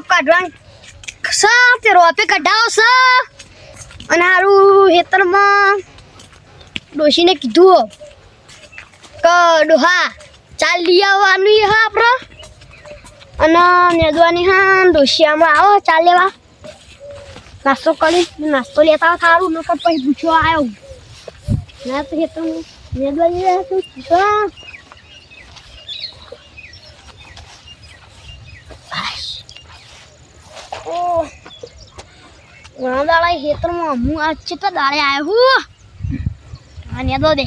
રોપ કાઢવાનું? છે તે રોપે કઢાવો છે અને હારું હેતરમાં ડોશીને કીધું કે ડોહા, ચાલ લઈ આવવાનું હા આપણે અને નેદવાની હા ડોશી આમાં આવો, ચાલ લેવા. નાસ્તો કરી, નાસ્તો લેતા સારું નકર પછી પૂછવા આવ્યો ના તો હેતર નેદવાની હા ઘણા દાડા ખેતરમાં હું આજ તો દાડે આવ્યો અને દો દે.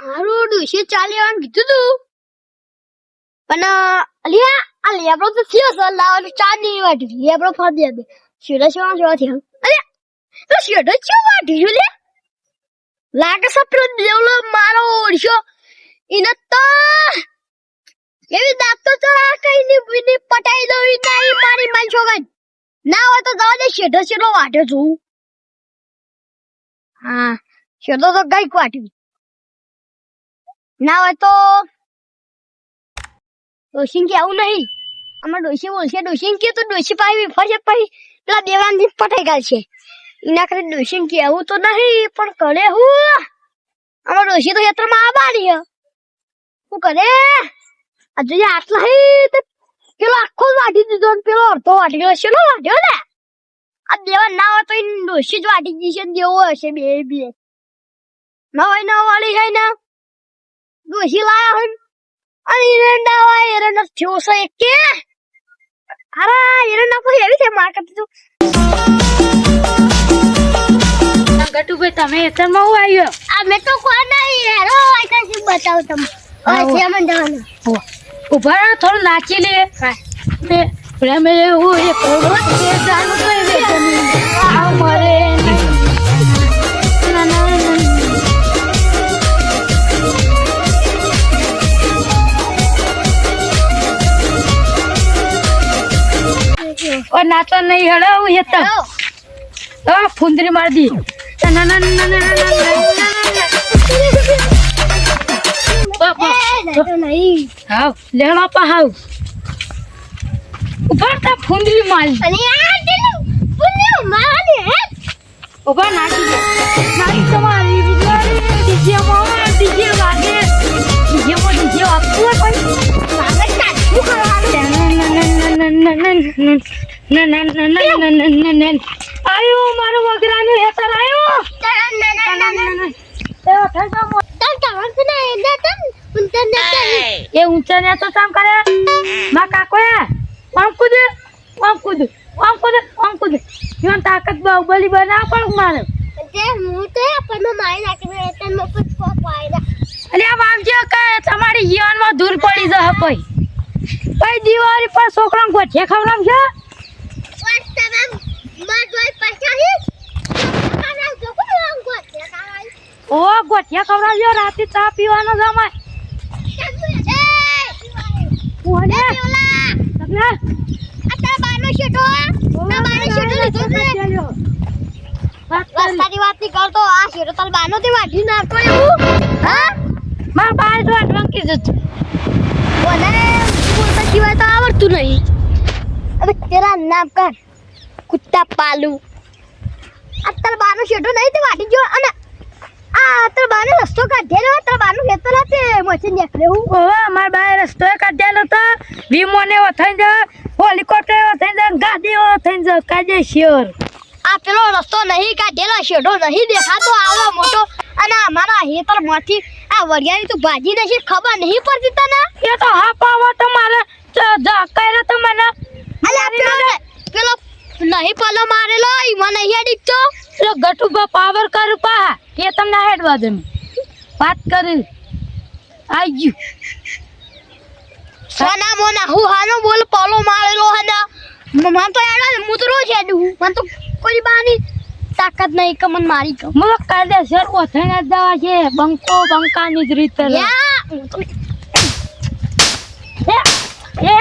હારું, ડુશે ચાલી આવવાનું કીધું તું. પણ અલિયા આ લેબડો તો થયો છે લાવવાનું ચા નહીં વાટી લેબડો ફાડી હતી શેડો શેવા શેવા થયો. અરે તો શેડો ચેવો વાટી જો લે? લાગે છે પેલો દેવલો મારો ઓળશો. એને તો એવી દાંત તો ચડા કઈ ની બીની પટાઈ દો ઈ નહીં મારી મન છોગન ના હોય તો જવા દે, શેઢો શેઠો વાટ્યો છું. હા, શેઢો તો ગઈ વાટ્યું ના હોય તો ડોશી કે આવું નહીં? આમાં ડોશી બોલશે ડોશી કે તો ડોશી પાવી ફરશે પછી પેલા દેવરાનજી પટાઈ છે એના કરે ડોશી કે આવું તો નહીં, પણ કરે હું? આમાં ડોશી તો ક્ષેત્રમાં આવવાની હું કરે? આ જોઈએ આટલા પેલો આખો વાટી દીધો ને પેલો અડધો વાટી ગયો છે. વાટ્યો ને? આ દેવા ના હોય તો ડોસી જ વાટી જશે દેવો હશે બે બે. ના હોય ના વાળી છે ને? ડોસી લાયા હોય અને એરંડા હોય એરંડા થયો છે એક. કે હારા એરંડા પછી એવી છે માર્કેટ તું. ગટુભાઈ તમે એતરમાં હું આવ્યો? આ મેં તો કોઈ નહીં હેરો આઈતા શું બતાવું તમને. આવો. છે મને જવાનું. ઊભા રહો થોડું નાચી લે રમે હું એ કરું જાનું મરે और नाचो नहीं हड़ो ये तो ओ फुंदरी मार दी ना ना ना ना ना ना હાવ લેણો પા હાવ. ફુંદરી હે? ઊભા નાખી દે. નાખી તમારી ડીજે માં ડીજે વાગે. ડીજે માં ડીજે આપવું હોય પણ મારે સાચું કરવાનું આયો. મારો વગરાનું હેતર આયો એ ઊંચા ને તો કામ કરે? માં કાકો એ અંકુદ અંકુદ અંકુદ અંકુદ. જીવન તાકાત બાહુબલી તે હું તો પણ મારી નાખીને તન મો પર ફોક વાયના અલે આ વામજી જીવનમાં દૂર પડી જહ પઈ પઈ દિવાળી પર છોકરાને ગોઠે ખવડાવજો. ઓ ગોઠિયા ખવડાવ્યો રાતે ચા પીવાનો જમાય ઓને તગલા આ બાનો શેટો ના વાતની કરતો. આ શેટો તાર બાનો તે વાઢી હા. માર બાર જો અટવાં કે જત ઓને તો આવડતું નહીં. અબે તેરા નામ કા કુત્તા પાલુ. આ તાર બાનો શેઠો નહીં તે વાઢી ગયો. અને આ તો બાનો રસ્તો કાઢેલો તાર બાનો ખેતર hatte મચી નીકળે હું ઓહો મારા બાએ રસ્તો કાઢેલો તો. વિમોને વથાઈ જા હેલિકોપ્ટર વથાઈ જા ગાડી વથાઈ જા આ પેલો રસ્તો નહીં કાઢેલો શેઠો નહીં દેખાતો આવો મોટો. અને અમારા હેતરમાંથી આ વરિયાની તો ભાજી નથી ખબર નહીં પડતી તને? એ તો હા પાવો તો મારે કર્યો તો મને. પેલો નહીં પલો મારેલો ઈમાં નહીં અડીક તો એટલે ગટુબા પાવર કરું પા એ તમને હેડવા દે વાત કરી. આઈ ગયું. સોના મોના હું હાનો બોલ પલો મારેલો હના મને તો એડા હું તો રોજ હેડું મને તો કોઈ બાની તાકાત નહીં કે મને મારી ગયો મને કાયદેસર ઓથઈને જ દવા છે. બંકો બંકાની જ રીતે એ એ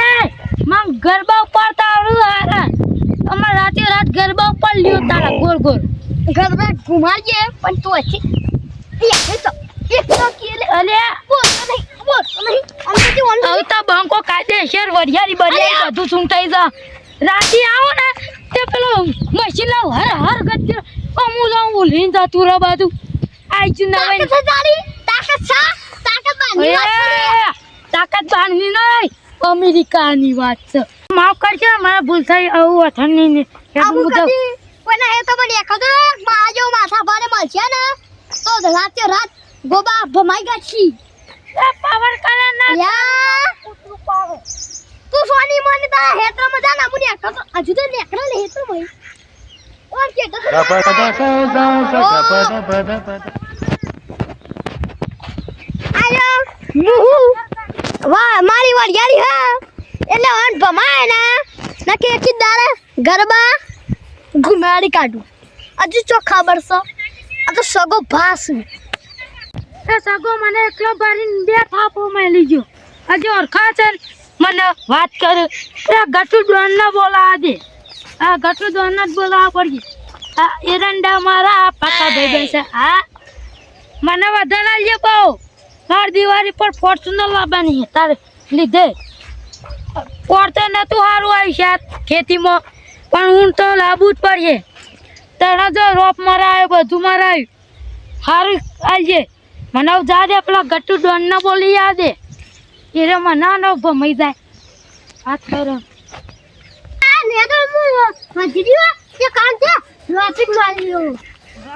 મમ ગરબા ઉપાડતા આવડું હારા. અમાર રાતે રાત ગરબા ઉપર લ્યો તારા ગોળ ગોળ ઘરમાં ઘુમાડીએ પણ તું હજી એક તો એક તો કેલે. અલે. બોલ બોલ અમે અમે તો ઓન હવે તો બંકો કાયદેસર વરિયાળી બરિયાળી બધું સુંટાઈ જા રાતે આવો ને તે પેલો મશીન લાવ હર હર ગતિ અમુ લાવ ઉલીન તું રા બધું. આઈ જ ના તાકાત તારી તાકાત છે તાકાત બાંધી નહીં અમેરિકાની વાત છે. માફ કરજો મને ભૂલ થઈ આવું અથડની ને આવું કદી? કોઈના હે તો મને એકાદો બાજો માથા ભારે મળશે ને તો રાતે રાત ગોબા ભમાઈ ગયા છી પાવર કરે ના. યા! તું સોની મને તારા તો મજા ના મુને એકાદો હજુ તો નેકરા ને હેત્ર મય. ઓમ કે તો આયો. મુહુ વાહ, મારી વરિયાળી હા. એટલે ઓન ભમાય ને. નકે એકી દારે ગરબા ઘુમાડી કાઢું. હજુ ચો ખબર છો? આ તો સગો ભાસ એ સગો મને એકલો ભરીને બે થાપો મેલી ગયો. હજુ ઓરખા છે મને વાત કરે. એ ગટુ ડોન ના બોલા દે. આ ગટુ ડોન જ બોલાવા પડી. આ એરંડા મારા પાકા ગયા છે. હા. મને વધારે લે બહુ. માર દિવાળી પર ફોર્ચ્યુનર લાવવાની છે, તારે લીધે. પોરતે નહોતું સારું આવ્યું છે ખેતીમાં, પણ હું તો લાવવું જ પડશે તને જો રોપ મરાયો, બધું મરાયું. સારું આવજે મને જા દે પેલા ગટ્ટુ ડોન બોલી યા દે એ રે મને ન ભમાઈ જાય. હાથ કરો આ ને તો મુ મજરીઓ કે કાંતે છે? લોટિક મારી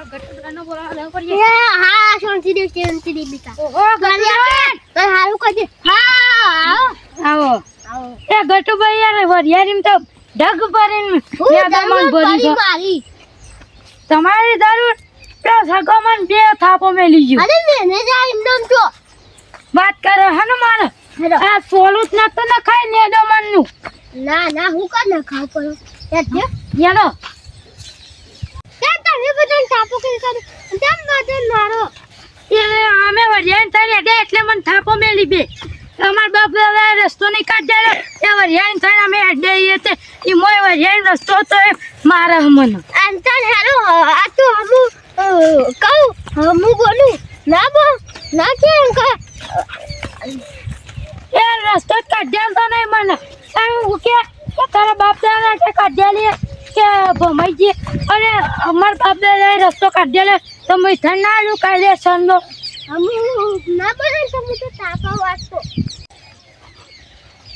લો ગટ્ટુ ડોન બોલાવા એ હા શાંતિ દે શાંતિ દે બીતા ઓહો ગલિયા તો હારું કહી હા આવો. આવો. આવો. એ ગટ્ટુ યાર વરિયાળી તો ઢગ ભરીને હું ભરી મારી? તમારી દારૂ પેલો સગોમાં બે થાપો મેલી ગયો. અરે મેને જા એમનેમ તો વાત કરો હે ને મારે? આ સોલું જ નતો ન ખાય ને દો મનનું ના ના હું કા ના ખાવ પડો એટલે યાલો કરી બધા મારો એ અમે થઈને અડે એટલે મને થાપો મેલી બે. અમાર બાપ દાદા રસ્તો નહીં કાઢેલો એ વરિયાળી થઈને અમે અડે તે એ મોય રસ્તો તો એ મારે મને અંતર હેલો આ તો હમું કહું હમુ બોલું. ના બો ના કેમ કા એ રસ્તો જ કાઢેલ તો નહીં મને. હું કે તારા બાપ દાદા કે કાઢેલી કે ભમાઈ ગઈ અને અમાર બાપ દાદા રસ્તો કાઢેલો તો મેં થઈને ના આવ્યું કાયદેસરનો હમુ ના બોલે તો હું તો તાપા વાંચતો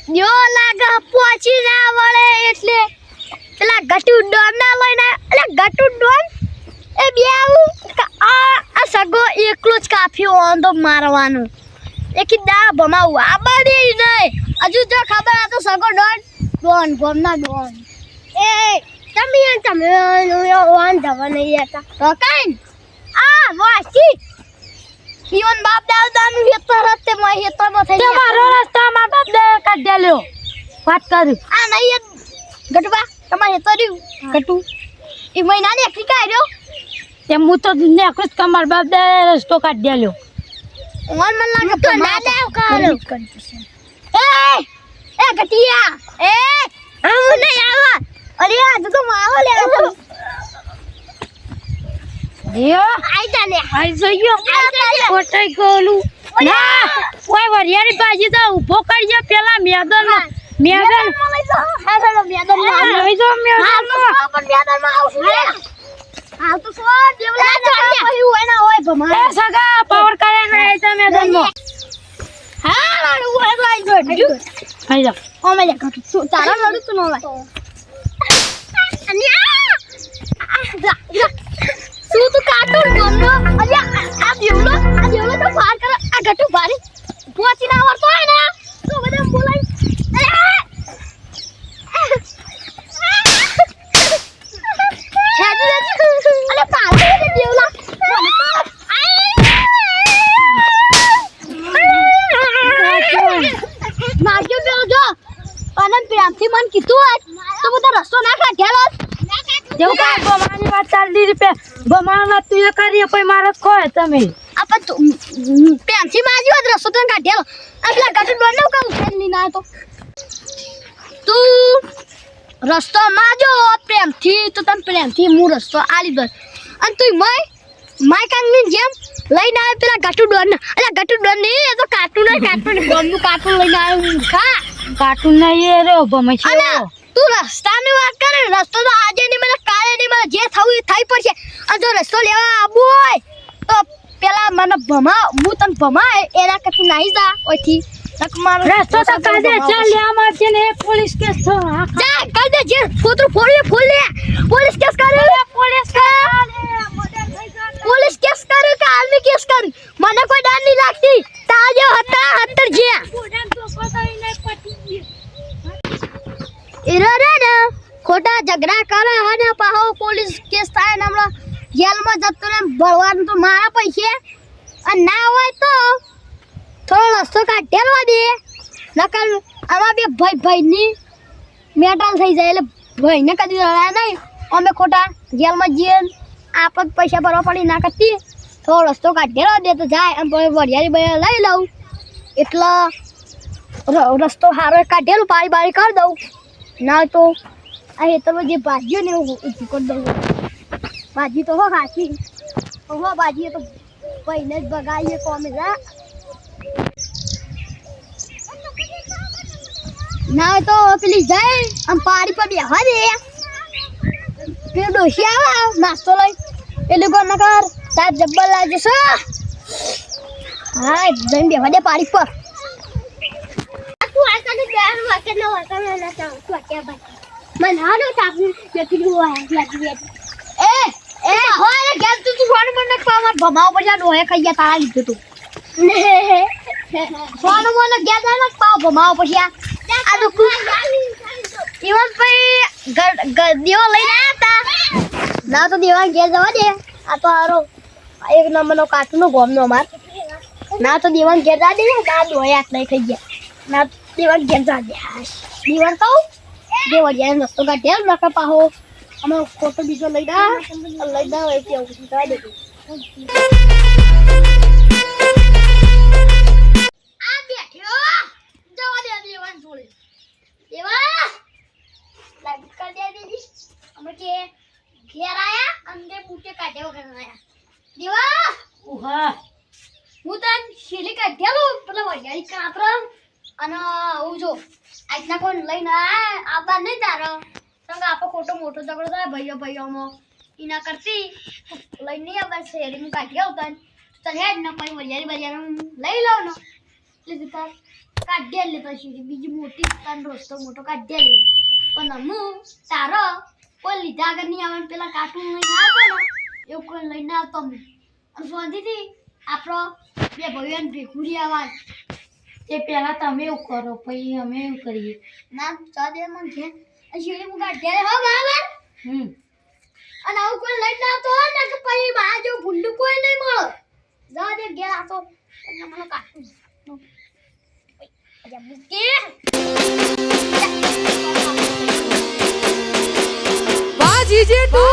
જો લાગે પહોંચી ના વળે એટલે પેલા ગટુ ડોમ ના લઈને એટલે ગટુ ડોમ એ બે આવું કા- આ આ સગો એકલો જ કાફી ઓન તો મારવાનું. એકી દા ભમાવું. આ બધી નહીં. હજુ જો ખબર આ તો સગો ડોન ડોન ગોમના ડોન. એ તમે તમે ઓન જવા નહીં હતા તો કાઈ આ વાસી ઈવન બાપ દાદાનું હેતર જ તે મોય હેતરમાં થઈ તે ગયા. મારો રસ્તો અમાર બાપ દાદાએ કાઢેલો વાત કરી આ નહીં એ ગટુબા તમારે હેતર રહ્યું ગટુ એ મહિના ને એકલી કાઢ રહ્યો તેમ હું તો નેકું જ કમર બાપ દે રસ્તો કાઢેલો ઓન મન લાગે તો ના દેવ કારો એ એ ગટિયા એ આવું નહીં આવા અરે આ તો માવો લે યો આઈ જા લે. આઈ જઈયો કોટાઈ ગોલું ના ઓય પાછી તો ઊભો કરજે પેલા મેદન મેદન મેદાનમાં જાઓ. મેદાનમાં જાઓ તો સો પણ મેદાનમાં આવશું લે. તો સો દેવલા પછી હોય ભમાય. સગા પાવર કરે ને આઈ જા મેદન હા, મારું હોય તો આઈ ગયો. આઈ જા ઓમે લે તારા લડું તું ન હોય. શું તું ગટુ ભારી. પહોંચી ના આવડતો હોય ને, તો બધા બોલાય. અરે! હેજી, હેજી. અરે, પાછળ છે દેવલા. નાગ્યો પેલો જો અને પ્રેમથી મને કીધું હોત તો હું તો રસ્તો ના કાઢેલો હોત. જેવું કાંઈ બમાની વાત ચાલતી રહી પે બમાન વાત તું એ કરી પછી મારે ખોય તમે. આપણ પ્રેમથી માજી વાત રસ્તો તને કાઢેલો આ પેલા ગાડી નું કામ ઉઠાડી લઈને ના તો. તું રસ્તો માજો પ્રેમથી તો તને પ્રેમથી હું રસ્તો આલી દો અને તું મય માય કાંગની જેમ લઈને આવે પેલા ગાટુ ડોન અલ્યા ગાટુ ડોન નહીં એ તો કાટુ ને કાટુ ગમનું કાર્ટૂન લઈને આવ્યો ખા. કાર્ટૂન નહીં એ છે અને તું રસ્તાની વાત કરે રસ્તો તો આજે નહીં મળે કાલે જે થવું એ થઈ પડશે. અને જો રસ્તો લેવા આવું હોય તો પેલા મને ભમા હું તને ભમા એના કરતી નાઈ જા ઓથી રસ્તો તો કાઢે ચાલ લેવા માંગશે ને પોલીસ કેસ હા જા કર દે જે ફોટો ફોડી ફોડ. લે પોલીસ કેસ કરે. પોલીસ પોલીસ કેસ કરે કે આર્મી કેસ કરે? મને કોઈ ડર નહીં લાગતી. તાજો હતા અંતર જે એરો રે ને. ખોટા ઝઘડા કરે અને પાહો પોલીસ કેસ થાય ને હમણાં જેલમાં જતો ને ભરવાનું તો મારા પૈસે. અને ના હોય તો થોડો રસ્તો કાઢેલો દે. નકર આમાં બે ભાઈ ભાઈની મેટાલ થઈ જાય એટલે ભાઈને કદી રડાય નહીં. અમે ખોટા જેલમાં જઈએ આપત પૈસા ભરવા પડી ના કરતી. થોડો રસ્તો કાઢેલો દે તો જાય. અને વરિયાળી બરિયાળી લઈ લઉં. એટલે રસ્તો સારો કાઢેલું પારી બારી કરી દઉં. ના તો આ હેતરમાં જે ભાજીઓ ને એવું ઊભું દઉં ભાજી તો હો ખાસી હો ભાજી તો ભાઈને જ બગાડીએ કોમે જા ના તો પેલી જાય આમ પાડી પર બેહવા દે. પેલો ડોશી આવે નાસ્તો લઈ. એ લોકો કર તાર જબ્બર લાગે છે. હા, જઈને બેહવા દે પાડી પર. એ એ હોય ગેસ તું તું ફોન નક પાવા ભમાવ જા ડોહે ખાઈ ગયા તારા લીધું તું. ફોન મને આ નક પાવ ભમાવ પછી આ તો ઈવન ભાઈ દેવો લઈને આયા હતા. ના તો દેવા ઘેર જવા દે. આ તો હારો એક નંબરનો કાટનો ગોમનો અમાર. ના તો દેવાન ઘેર જા દે ના ડોહે આટ નહીં ખાઈ ગયા. ના દેવાન ઘેર જા દે. દેવાન કહું? દેવા જાય રસ્તો કાઢે નાખે પાહો. અમે ફોટો બીજો લઈ દા લઈ દા હોય કે આવું જવા દે જોડે. દેવા. લાઈટ કરી દે દીદી અમે કે ઘેર આયા અંદર બૂટે કાઢ્યા વગર આયા. દેવા. ઉહા. હું તને શીલી કાઢ્યાલો પેલા વરિયાળી કાતર અને હું જો આજના કોઈ લઈને આબા નહીં તારો. સંગ આપો ખોટો મોટો ઝઘડો થાય ભાઈઓ ભાઈઓમાં. એના કરતી. લઈને નહીં આવતા શેરી હું કાઢી આવતા. તને જ ના પછી વરિયાળી વરિયાળી લઈ લઉં ને. એટલે તાર કાઢી લે પછી. બીજી મોટી તન રોસ્તો મોટો કાઢી લે. પણ હું તારો કોઈ લીધા આગળ નહીં આવે પેલા કાર્ટૂન લઈને આવતો ને, એવું કોઈ લઈને આવતો અને સોંધીથી આપણો બે ભાઈઓને ભેગું રહેવા તે પહેલા તમે એવું કરો પછી અમે એવું કરીએ. ના ચા દે મને છે શીરી હું કાઢ્યા હો બરાબર હમ. અને આવું કોઈ લઈ ના તો ને કે પછી બહાર જેવું ભૂંડું કોઈ નહીં મળે. જા દે ઘેર તો. એટલે મને કાઢું અજા મૂકી બાજી જે ટુ